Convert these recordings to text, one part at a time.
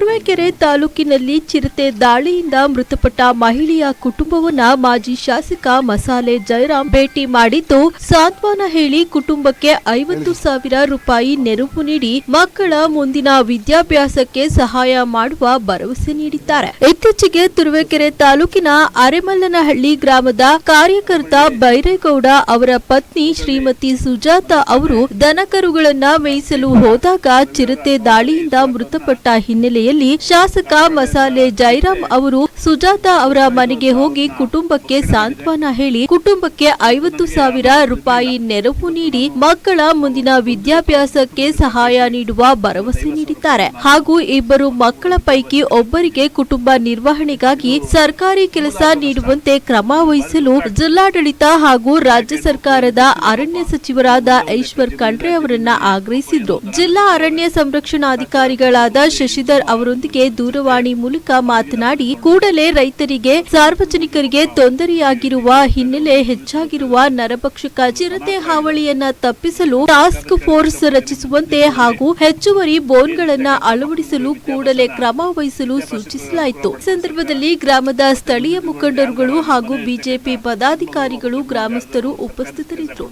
ತುರುವೇಕೆರೆ ತಾಲೂಕಿನಲ್ಲಿ ಚಿರತೆ ದಾಳಿಯಿಂದ ಮೃತಪಟ್ಟ ಮಹಿಳೆಯ ಕುಟುಂಬವನ್ನ ಮಾಜಿ ಶಾಸಕ ಮಸಾಲೆ ಜಯರಾಮ್ ಭೇಟಿ ಮಾಡಿದ್ದು, ಸಾಂತ್ವನ ಹೇಳಿ ಕುಟುಂಬಕ್ಕೆ ಐವತ್ತು ಸಾವಿರ ರೂಪಾಯಿ ನೆರವು ನೀಡಿ ಮಕ್ಕಳ ಮುಂದಿನ ವಿದ್ಯಾಭ್ಯಾಸಕ್ಕೆ ಸಹಾಯ ಮಾಡುವ ಭರವಸೆ ನೀಡಿದ್ದಾರೆ. ಇತ್ತೀಚೆಗೆ ತುರುವೇಕೆರೆ ತಾಲೂಕಿನ ಅರೆಮಲ್ಲನಹಳ್ಳಿ ಗ್ರಾಮದ ಕಾರ್ಯಕರ್ತ ಬೈರೇಗೌಡ ಅವರ ಪತ್ನಿ ಶ್ರೀಮತಿ ಸುಜಾತ ಅವರು ದನಕರುಗಳನ್ನ ಮೇಯಿಸಲು ಹೋದಾಗ ಚಿರತೆ ದಾಳಿಯಿಂದ ಮೃತಪಟ್ಟ ಹಿನ್ನೆಲೆಯಲ್ಲಿ ಶಾಸಕ ಮಸಾಲೆ ಜೈರಾಮ್ ಅವರು, ಸುಜಾತ ಅವರ ಮನೆಗೆ ಹೋಗಿ ಕುಟುಂಬಕ್ಕೆ ಸಾಂತ್ವನ ಹೇಳಿ, ಕುಟುಂಬಕ್ಕೆ ಐವತ್ತು ಸಾವಿರ ರೂಪಾಯಿ ನೆರವು ನೀಡಿ ಮಕ್ಕಳ ಮುಂದಿನ ವಿದ್ಯಾಭ್ಯಾಸಕ್ಕೆ ಸಹಾಯ ನೀಡುವ ಭರವಸೆ ನೀಡಿದ್ದಾರೆ. ಹಾಗೂ ಇಬ್ಬರು ಮಕ್ಕಳ ಪೈಕಿ ಒಬ್ಬರಿಗೆ ಕುಟುಂಬ ನಿರ್ವಹಣೆಗಾಗಿ ಸರ್ಕಾರಿ ಕೆಲಸ ನೀಡುವಂತೆ ಕ್ರಮ ವಹಿಸಲು ಜಿಲ್ಲಾಡಳಿತ ಹಾಗೂ ರಾಜ್ಯ ಸರ್ಕಾರದ ಅರಣ್ಯ ಸಚಿವರಾದ ಈಶ್ವರ್ ಖಂಡ್ರೆ ಅವರನ್ನ ಆಗ್ರಹಿಸಿದ್ರು. ಜಿಲ್ಲಾ ಅರಣ್ಯ ಸಂರಕ್ಷಣಾಧಿಕಾರಿಗಳಾದ ಶಶಿಧರ್ ಅವರೊಂದಿಗೆ ದೂರವಾಣಿ ಮೂಲಕ ಮಾತನಾಡಿ, ಕೂಡಲೇ ರೈತರಿಗೆ, ಸಾರ್ವಜನಿಕರಿಗೆ ತೊಂದರೆಯಾಗಿರುವ ಹಿನ್ನೆಲೆ ಹೆಚ್ಚಾಗಿರುವ ನರಭಕ್ಷಕ ಚಿರತೆ ಹಾವಳಿಯನ್ನ ತಪ್ಪಿಸಲು ಟಾಸ್ಕ್ ಫೋರ್ಸ್ ರಚಿಸುವಂತೆ ಹಾಗೂ ಹೆಚ್ಚುವರಿ ಬೋನ್ಗಳನ್ನ ಅಳವಡಿಸಲು ಕೂಡಲೇ ಕ್ರಮ ವಹಿಸಲು ಸೂಚಿಸಲಾಯಿತು. ಸಂದರ್ಭದಲ್ಲಿ ಗ್ರಾಮದ ಸ್ಥಳೀಯ ಮುಖಂಡರುಗಳು ಹಾಗೂ ಬಿಜೆಪಿ ಪದಾಧಿಕಾರಿಗಳು ಗ್ರಾಮಸ್ಥರು ಉಪಸ್ಥಿತರಿದ್ದರು.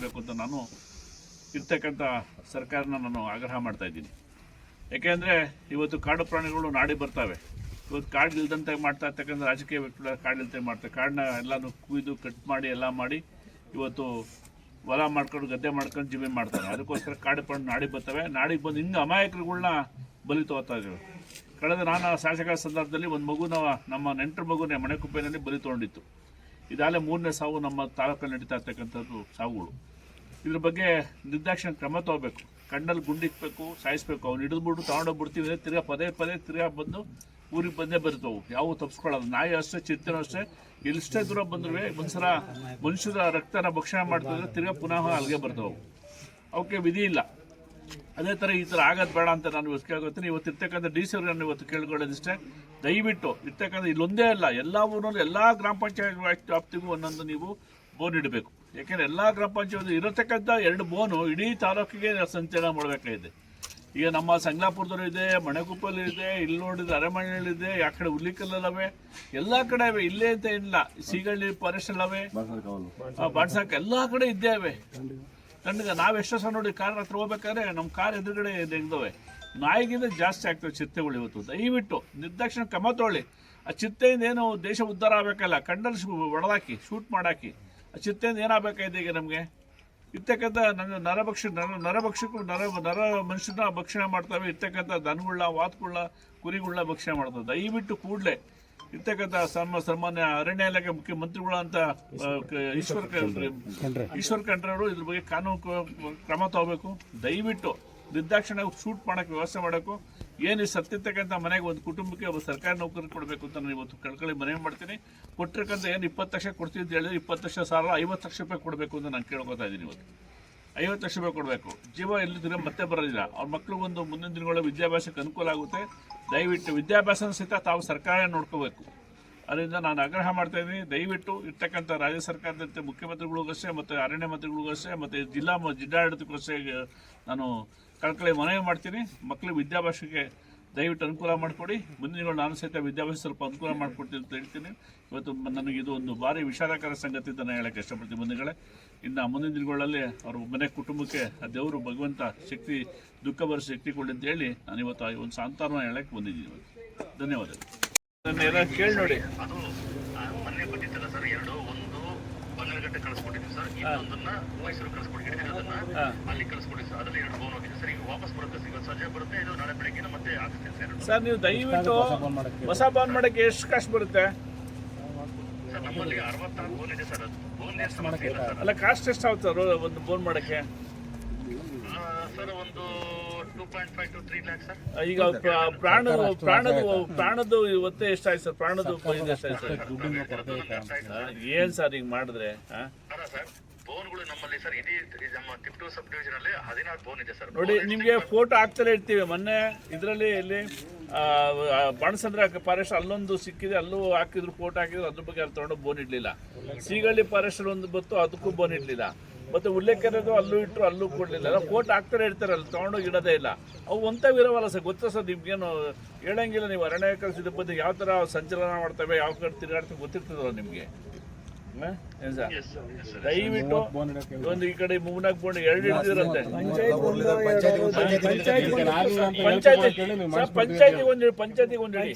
ಸರ್ಕಾರನ ನಾನು ಆಗ್ರಹ ಮಾಡ್ತಾ ಇದ್ದೀನಿ. ಯಾಕೆಂದರೆ ಇವತ್ತು ಕಾಡು ಪ್ರಾಣಿಗಳು ನಾಡಿ ಬರ್ತವೆ. ಇವತ್ತು ಕಾಡು ಇಲ್ದಂತೆ ಮಾಡ್ತಾ ಇರ್ತಕ್ಕಂಥ ರಾಜಕೀಯ ವ್ಯಕ್ತಿಗಳ ಕಾಡು ಇಲ್ದಂತೆ ಮಾಡ್ತಾರೆ. ಕಾಡನ್ನ ಎಲ್ಲನೂ ಕುಯ್ದು, ಕಟ್ ಮಾಡಿ, ಎಲ್ಲ ಮಾಡಿ ಇವತ್ತು ಹೊಲ ಮಾಡ್ಕೊಂಡು, ಗದ್ದೆ ಮಾಡ್ಕೊಂಡು ಜೀವಿ ಮಾಡ್ತಾರೆ. ಅದಕ್ಕೋಸ್ಕರ ಕಾಡು ಪ್ರಾಣಿ ನಾಡಿ ಬರ್ತವೆ. ನಾಡಿಗೆ ಬಂದು ಹಿಂಗೆ ಅಮಾಯಕರುಗಳ್ನ ಬಲಿ ತಗೋತಾ ಇದ್ದೀವಿ. ಕಳೆದ ನಾನು ಶಾಸಕ ಸಂದರ್ಭದಲ್ಲಿ ಒಂದು ಮಗುನ ನಮ್ಮ ನೆಂಟರ ಮಗುನೇ ಮನೆ ಕುಪ್ಪೆನಲ್ಲಿ ಬಲಿ ತೊಗೊಂಡಿತ್ತು. ಇದಾಗಲೇ ಮೂರನೇ ಸಾವು ನಮ್ಮ ತಾಲೂಕಲ್ಲಿ ನಡೀತಾ ಇರ್ತಕ್ಕಂಥದ್ದು ಸಾವುಗಳು. ಇದ್ರ ಬಗ್ಗೆ ನಿರ್ದಾಕ್ಷಿಣ್ಯ ಕ್ರಮ ತಗೋಬೇಕು. ಕಣ್ಣಲ್ಲಿ ಗುಂಡಿಕ್ಬೇಕು ಸಾಯಿಸ್ಬೇಕು. ಅವ್ನು ಹಿಡಿದ್ಬಿಟ್ಟು ತಗೊಂಡೋಗ್ಬಿಡ್ತೀವಿ ಬಿಡ್ತಿದ್ರೆ ತಿರ್ಗಾ ಪದೇ ಪದೇ ತಿರ್ಗಾ ಬಂದು ಊರಿಗೆ ಬಂದೇ ಬರ್ತವು ಯಾವ ತಪ್ಪಿಸ್ಕೊಳ್ಳೋದು ನಾಯಿ ಅಷ್ಟೇ ಚಿತ್ತನೂ ಅಷ್ಟೇ. ಎಷ್ಟೇ ದೂರ ಬಂದ್ರೆ ಒಂದ್ಸಲ ಮನುಷ್ಯರ ರಕ್ತನ ಭಕ್ಷಣ ಮಾಡ್ತಿದ್ರೆ ತಿರ್ಗಾ ಪುನಃ ಅಲ್ಲಿಗೆ ಬರ್ತವು. ಅವಕ್ಕೆ ವಿಧಿ ಇಲ್ಲ. ಅದೇ ಥರ ಈ ಥರ ಆಗೋದು ಬೇಡ ಅಂತ ನಾನು ಇವತ್ತು ಕೇಳ್ಕೊತೀನಿ. ಇವತ್ತು ಇರ್ತಕ್ಕಂಥ ಡಿ ಸಿ ನಾನು ಇವತ್ತು ಕೇಳ್ಕೊಳ್ಳೋದಿಷ್ಟೇ. ದಯವಿಟ್ಟು ಇರ್ತಕ್ಕಂಥ ಇಲ್ಲೊಂದೇ ಅಲ್ಲ ಎಲ್ಲ ಊರಲ್ಲಿ ಎಲ್ಲ ಗ್ರಾಮ ಪಂಚಾಯತ್ ವ್ಯಾಪ್ತಿಗೂ ಒಂದೊಂದು ನೀವು ಬೋನ್ ಇಡಬೇಕು. ಯಾಕೆಂದ್ರೆ ಎಲ್ಲ ಗ್ರಾಮ ಪಂಚಾಯತ್ ಇರತಕ್ಕಂಥ ಎರಡು ಬೋನು ಇಡೀ ತಾಲೂಕಿಗೆ ಸಂಚಲನ ಮಾಡಬೇಕಾಗಿದೆ. ಈಗ ನಮ್ಮ ಸಂಗ್ಲಾಪುರದಲ್ಲೂ ಇದೆ, ಮಣೆಗುಪ್ಪಲ್ಲಿ ಇದೆ, ಇಲ್ಲಿ ನೋಡಿದ್ರೆ ಅರಮನೆಯಲ್ಲಿದೆ ಆ ಕಡೆ ಹುಲಿಕಲ್ಲವೆ ಎಲ್ಲ ಕಡೆ ಇವೆ. ಇಲ್ಲೇ ಅಂತ ಇಲ್ಲ ಸೀಗಳ್ಳಿ ಫಾರೆಸ್ಟ್ ಅಲ್ಲವೆ ಬಾಡ್ಸಾಕ್ ಎಲ್ಲ ಕಡೆ ಇದ್ದೇವೆ ಕಣ್ಣಿಗೆ ನಾವು ಎಷ್ಟು ಸಹ ನೋಡಿ ಕಾರ್ ಹತ್ರ ಹೋಗ್ಬೇಕಾದ್ರೆ ನಮ್ಮ ಕಾರ್ ಎದುರುಗಡೆ ನೆಗ್ದವೆ. ನಾಯಿಗಿಂತ ಜಾಸ್ತಿ ಆಗ್ತವೆ ಚಿತ್ತೆಗಳು ಇವತ್ತು. ದಯವಿಟ್ಟು ನಿರ್ದಾಕ್ಷಿಣ ಕ್ರಮ ತಗೊಳ್ಳಿ. ಆ ಚಿತ್ತೆಯಿಂದ ಏನು ದೇಶ ಉದ್ಧಾರ ಆಗಬೇಕಲ್ಲ. ಕಂಡಲ್ಲಿ ಹೊಡೆದಾಕಿ ಶೂಟ್ ಮಾಡಾಕಿ. ಆ ಏನಾಗಬೇಕಾಯ್ತು ಏನಾಗಬೇಕಾಗಿದೆ ಈಗ ನಮಗೆ? ಇರ್ತಕ್ಕಂಥ ನನ್ನ ನರಭಕ್ಷ ನರ ನರಭಕ್ಷಕರು ನರ ನರ ಮನುಷ್ಯನ ಭಕ್ಷಣೆ ಮಾಡ್ತವೆ. ಇರ್ತಕ್ಕಂಥ ದನಗಳ್ನ ವಾತ್ಗಳನ್ನ ಕುರಿಗಳನ್ನ ಭಕ್ಷಣೆ ಮಾಡ್ತವೆ. ದಯವಿಟ್ಟು ಕೂಡಲೇ ಇರ್ತಕ್ಕಂಥ ಸನ್ಮ ಸಾಮಾನ್ಯ ಅರಣ್ಯ ಇಲಾಖೆ ಮುಖ್ಯಮಂತ್ರಿಗಳು ಅಂತ ಈಶ್ವರ ಈಶ್ವರ್ ಖಂಡ್ರೆ. ಈಶ್ವರ್ ಖಂಡ್ರೆ ಅವರು ಇದ್ರ ಬಗ್ಗೆ ಕಾನೂನು ಕ್ರಮ ತಗೋಬೇಕು. ದಯವಿಟ್ಟು ನಿರ್ದಾಕ್ಷಿಣ್ಯ ಶೂಟ್ ಮಾಡೋಕ್ಕೆ ವ್ಯವಸ್ಥೆ ಮಾಡೋಕ್ಕೂ ಏನು ಸತ್ತಿರ್ತಕ್ಕಂಥ ಮನೆಗೆ ಒಂದು ಕುಟುಂಬಕ್ಕೆ ಒಬ್ಬ ಸರ್ಕಾರಿ ನೌಕರಿ ಕೊಡಬೇಕು ಅಂತ ನಾನು ಇವತ್ತು ಕಳ್ಕೊಳ್ಳಿ ಮನವಿ ಮಾಡ್ತೀನಿ. ಕೊಟ್ಟಿರ್ತಕ್ಕಂಥ ಏನು ಇಪ್ಪತ್ತು ಲಕ್ಷ ಕೊಡ್ತೀವಿ ಅಂತ ಹೇಳಿದ್ರೆ ಇಪ್ಪತ್ತು ಲಕ್ಷ ಸಾವಿರ ಐವತ್ತು ಲಕ್ಷ ರೂಪಾಯಿ ಕೊಡಬೇಕು ಅಂತ ನಾನು ಕೇಳ್ಕೊತಾ ಇದ್ದೀನಿ ಇವತ್ತು. ಐವತ್ತು ಲಕ್ಷ ರೂಪಾಯಿ ಕೊಡಬೇಕು. ಜೀವ ಎಲ್ಲಿದ್ರೆ ಮತ್ತೆ ಬರೋದಿಲ್ಲ ಅವ್ರ ಮಕ್ಕಳು ಒಂದು ಮುಂದಿನ ದಿನಗಳ ವಿದ್ಯಾಭ್ಯಾಸಕ್ಕೆ ಅನುಕೂಲ ಆಗುತ್ತೆ. ದಯವಿಟ್ಟು ವಿದ್ಯಾಭ್ಯಾಸನ ಸಹಿತ ತಾವು ಸರ್ಕಾರ ನೋಡ್ಕೋಬೇಕು. ಅದರಿಂದ ನಾನು ಆಗ್ರಹ ಮಾಡ್ತಾ ಇದ್ದೀನಿ. ದಯವಿಟ್ಟು ಇರ್ತಕ್ಕಂಥ ರಾಜ್ಯ ಸರ್ಕಾರದಂತೆ ಮುಖ್ಯಮಂತ್ರಿಗಳಿಗೂ ಅಷ್ಟೇ, ಮತ್ತು ಅರಣ್ಯ ಮಂತ್ರಿಗಳಿಗೂ ಅಷ್ಟೇ, ಮತ್ತು ಜಿಲ್ಲಾ ಜಿಲ್ಲಾಡಳಿತಕ್ಕೂ ನಾನು ಕಳ್ಕಳಿ ಮನವಿ ಮಾಡ್ತೀನಿ. ಮಕ್ಕಳಿಗೆ ವಿದ್ಯಾಭ್ಯಾಸಕ್ಕೆ ದಯವಿಟ್ಟು ಅನುಕೂಲ ಮಾಡಿಕೊಡಿ. ಮುಂದಿನ ನಾನು ಸಹಿತ ವಿದ್ಯಾಭ್ಯಾಸ ಸ್ವಲ್ಪ ಅನುಕೂಲ ಮಾಡಿಕೊಡ್ತೀನಿ ಅಂತ ಹೇಳ್ತೀನಿ. ಇವತ್ತು ನನಗೆ ಇದು ಒಂದು ಭಾರಿ ವಿಷಾದಕರ ಸಂಗತಿ ಅಂತ ಹೇಳಕ್ಕೆ ಇಷ್ಟಪಡ್ತೀನಿ ಬಂಧುಗಳೇ. ಇನ್ನು ಮುಂದಿನ ದಿನಗಳಲ್ಲಿ ಅವ್ರ ಮನೆ ಕುಟುಂಬಕ್ಕೆ ಆ ದೇವರು ಭಗವಂತ ಶಕ್ತಿ, ದುಃಖ ಬರೋ ಶಕ್ತಿ ಕೊಡಿ ಅಂತ ಹೇಳಿ ನಾನು ಇವತ್ತು ಒಂದು ಸಾಂತಾನ ಹೇಳಕ್ಕೆ ಬಂದಿದ್ದೀನಿ ಧನ್ಯವಾದಗಳು. ನನ್ನ ಎಲ್ಲ ಕೇಳಿ ನೋಡಿ ಅದು ಆ, ಮೊನ್ನೆ ಕೊಟ್ಟಿದ್ದಲ್ಲ ಸರ್ ಎರಡು ಒಂದು ಬಂಗಾರಗಟ್ಟೆ ಕಳಿಸ್ಕೊಟ್ಟಿದ್ವಿ ಸರ್. ಇನ್ನೊಂದನ್ನ ಮೈಸೂರು ಕಳಿಸ್ಕೊಟ್ಟಿದ್ದೀನಿ ಅದನ್ನ ಅಲ್ಲಿ ಕಳಿಸ್ಕೊಟ್ಟಿದ್ವಿ ಸರ್. ಅದ್ರಲ್ಲಿ ಎರಡು ಬೋನ್ ಹೋಗಿದೆ ಸರ್. ಈಗ ವಾಪಸ್ ಬರುತ್ತೆ ಇವತ್ತು ಸಂಜೆ ಬರುತ್ತೆ ಇದು ನಾಳೆ ಬೆಳಗ್ಗೆ ಮತ್ತೆ ಆಗುತ್ತೆ ಸರ್. ಎರಡು ಸರ್ ನೀವು ದಯವಿಟ್ಟು ಹೊಸ ಬಾನ್ ಮಾಡಕ್ಕೆ. ಎಷ್ಟು ಕಾಸ್ಟ್ ಬರುತ್ತೆ? ಸರ್ ನಮ್ಮಲ್ಲಿ ಅರವತ್ತಾರು ಬೋನ್ ಇದೆ ಸರ್. ಅದು ಬೋನ್ ಎಷ್ಟು ಮಾಡಕ್ಕೆ ಅಲ್ಲ ಕಾಸ್ಟ್ ಎಷ್ಟು ಆಗುತ್ತೆ ಸರ್ ಒಂದು ಬೋನ್ ಮಾಡಕ್ಕೆ? ಸರ್ ಒಂದು two point five to three lakh sir. ಈಗ ಪ್ರ- ಪ್ರಾಣದ ಪ್ರಾಣದ ಪ್ರಾಣದ್ದು ಇವತ್ತೇ ಎಷ್ಟಾಯ್ತು ಸರ್? ಪ್ರಾಣದ್ದು ಇದು ಎಷ್ಟಾಯ್ತು ಸರ್. ಏನ್ ಸರ್ ಈಗ ಮಾಡಿದ್ರೆ ಬೋನ್ಗಳು ನಮ್ಮಲ್ಲಿ ಸರ್ ಇಡೀ ನಮ್ಮ ಸಬ್ ಡಿವಿಷನ್ ಅಲ್ಲಿ ಹದಿನಾರು ಬೋನ್ ಇದೆ ಸರ್. ನೋಡಿ ನಿಮ್ಗೆ ಫೋಟೋ ಹಾಕ್ತಾರೆ ಇರ್ತೀವಿ. ಮೊನ್ನೆ ಇದರಲ್ಲಿ ಇಲ್ಲಿ ಬಾಣಸಂದ್ರ ಫಾರೆಸ್ಟ್ ಅಲ್ಲೊಂದು ಸಿಕ್ಕಿದೆ. ಅಲ್ಲೂ ಹಾಕಿದ್ರು ಫೋಟೋ ಹಾಕಿದ್ರು. ಅದ್ರ ಬಗ್ಗೆ ಅಲ್ಲಿ ತಗೊಂಡು ಬೋನ್ ಇಡ್ಲಿಲ್ಲ. ಸೀಗಳ್ಳಿ ಫಾರೆಸ್ಟ್ ಒಂದು ಬತ್ತು ಅದಕ್ಕೂ ಬೋನ್ ಇಡ್ಲಿಲ್ಲ. ಮತ್ತೆ ಇರೋದು ಅಲ್ಲೂ ಇಟ್ಟರು ಅಲ್ಲೂ ಕೊಡ್ಲಿಲ್ಲ. ಕೋಟ್ ಹಾಕ್ತಾರೆ ಅಲ್ಲಿ ತೊಗೊಂಡೋಗಿ ಇಡೋದೇ ಇಲ್ಲ. ಅವು ಒಂಥವಿರವಲ್ಲ ಸರ್, ಗೊತ್ತಾ ಸರ್ ನಿಮ್ಗೇನು ಹೇಳಂಗಿಲ್ಲ, ನೀವು ಅರಣ್ಯ ಕಲಿಸಿದ ಬಗ್ಗೆ ಯಾವ ಥರ ಸಂಚಲನ ಮಾಡ್ತವೆ, ಯಾವ ಕಡೆ ತಿರುಗಾಡ್ತವೆ ಗೊತ್ತಿರ್ತದಲ್ಲ ನಿಮಗೆ? ದಯವಿಟ್ಟು ಒಂದು ಈ ಕಡೆ ಮೂನಾಕ್ ಬೋಂಡ್ ಎರಡು ಹಿಡಿದಿರುತ್ತೆ ಪಂಚಾಯತಿ ಒಂದು ಪಂಚಾಯತಿ ಒಂದು ಹಿಡಿ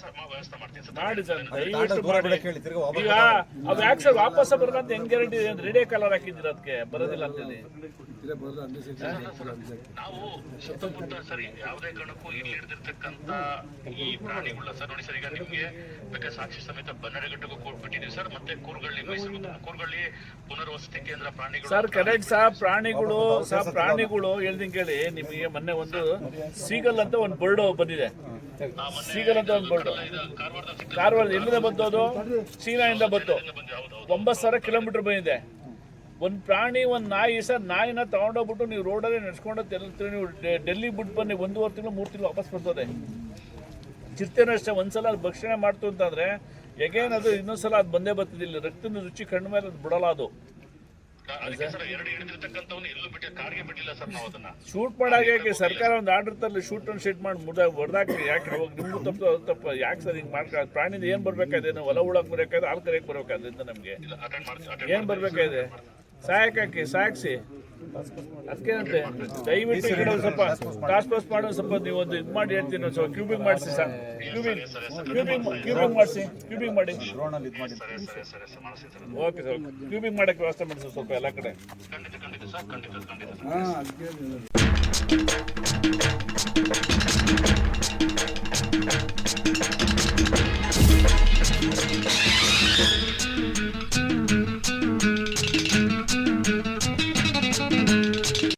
ಸರ್ ಮಾ ವ್ಯವಸ್ಥೆ ಮಾಡ್ತೀನಿ ಸರ್. ಮಾಡಿ ಸರ್ ದಯವಿಟ್ಟು ಮಾಡಿ. ಈಗ ಅವ್ ಯಾಕೆ ಸರ್ ವಾಪಸ್ ಬರ್ಕಂತ ಹೆಂಗ್ ಗ್ಯಾರಂಟಿ ರೆಡಿ ರೇಡಿಯೋ ಕಲರ್ ಹಾಕಿದ್ದೀರ ಅದಕ್ಕೆ? ಬರೋದಿಲ್ಲ ಅಂತೇಳಿ ನಾವು ಸುತ್ತಮುತ್ತ ಸರ್ ಯಾವುದೇ ಕಾರಣಕ್ಕೂ ಇಲ್ಲಿ ಹಿಡಿದಿರ್ತಕ್ಕಂತ ಈ ಪ್ರಾಣಿಗಳ ಸರ್ ನೋಡಿ ಸರ್ ಈಗ ನಿಮ್ಗೆ ಬೇಕಾದ್ರೆ ಸಾಕ್ಷಿ ಸಮೇತ ಬನ್ನಡಗಟ್ಟಗೂ ಕೊಟ್ಬಿಟ್ಟಿದೀವಿ ಸರ್ ಮತ್ತೆ ಕೂರ್ಗಳ್ಳಿ ಮೈಸೂರು ಕೂರ್ಗಳ್ಳಿ ಪುನರ್ವಸತಿ ಕೇಂದ್ರ ಪ್ರಾಣಿಗಳು ಸರ್ ಕರೆಕ್ಟ್ ಸಹ ಪ್ರಾಣಿಗಳು ಸಹ ಪ್ರಾಣಿಗಳು ಹೇಳ್ದಿಂಗ್ ಕೇಳಿ ನಿಮಗೆ ಮೊನ್ನೆ ಒಂದು ಸೀಗಲ್ ಅಂತ ಒಂದು ಬರ್ಡ್ ಬಂದಿದೆ. ಸೀಗಲ್ ಅಂತ ಒಂದು ಬರ್ಡ್ ಕಾರವಾರ ಎಲ್ಲಿಂದ ಬಂತು ಅದು ಚೀನಾದಿಂದ ಬಂತು ಒಂಬತ್ತು ಸಾವಿರ ಕಿಲೋಮೀಟರ್ ಬಂದಿದೆ. ಒಂದು ಪ್ರಾಣಿ ಒಂದು ನಾಯಿ ಸರ್ ನಾಯಿನ ತಗೊಂಡೋಗ್ಬಿಟ್ಟು ನೀವು ರೋಡಲ್ಲಿ ನಡ್ಸ್ಕೊಂಡು ತೆರಳ್ತೀರಿ ನೀವು ಡೆಲ್ಲಿ ಬಿಟ್ಟು ಬನ್ನಿ ಒಂದೂವರೆ ತಿಂಗಳು ಮೂರು ತಿಂಗಳು ವಾಪಸ್ ಬರ್ತದೆ. ಚಿರತೆನೂ ಅಷ್ಟೇ ಒಂದ್ಸಲ ಭಕ್ಷಣೆ ಮಾಡ್ತು ಅಂತಂದ್ರೆ ಎಗೇನ್ ಅದು ಇನ್ನೊಂದ್ಸಲ ಅದು ಬಂದೇ ಬರ್ತದಿಲ್ಲ. ರಕ್ತದ ರುಚಿ ಕಣ್ಣು ಮೇಲೆ ಅದು ಬಿಡಲ್ಲ ಅದು. ಶೂಟ್ ಮಾಡಾಗೆ ಸರ್ಕಾರ ಒಂದು ಆರ್ಡರ್ ತರಲಿ ಶೂಟ್ ಅಂಡ್ ಶೀಟ್ ಮಾಡಿ ಮುದ ಹೊಡೆದಾಕ್ರಿ ಯಾಕೆ ಅವಾಗ ನಿಮ್ಗೂ ತಪ್ಪು ಅದು ತಪ್ಪು. ಯಾಕೆ ಸರ್ ಹಿಂಗೆ ಮಾಡ್ಕ ಪ್ರಾಣಿದ ಏನು ಬರ್ಬೇಕಾದ್ರೆ ಹೊಲ ಉಳಕ್ ಬರಬೇಕಾದ್ರೆ ಹಾಲು ಕರೆಯಕ್ಕೆ ಬರಬೇಕಾದ್ರಿಂದ ನಮಗೆ. ಏನು ಬರ್ಬೇಕಾಗಿದೆ ಸಾಯಕಾಕಿ ಸಾಕ್ಸಿ. ಅದಕ್ಕೇನಂತೆ ದಯವಿಟ್ಟು ಈ ಸ್ವಲ್ಪ ಟಾಸ್ ಪಾಸ್ ಮಾಡೋ ಸ್ವಲ್ಪ ನೀವು ಒಂದು ಇದು ಮಾಡಿ ಹೇಳ್ತೀನಿ ಸೊ ಸ್ವಲ್ಪ ಕ್ಯೂಬಿಂಗ್ ಮಾಡಿಸಿ ಸರ್. ಕ್ಯೂಬಿಂಗ್ ಕ್ಯೂಬಿಂಗ್ ಕ್ಯೂಬಿಂಗ್ ಮಾಡಿಸಿ ಕ್ಯೂಬಿಂಗ್ ಮಾಡಿ. ಓಕೆ ಸರ್ ಕ್ಯೂಬಿಂಗ್ ಮಾಡೋಕ್ಕೆ ವ್ಯವಸ್ಥೆ ಮಾಡಿಸಿ ಸ್ವಲ್ಪ ಎಲ್ಲ ಕಡೆ.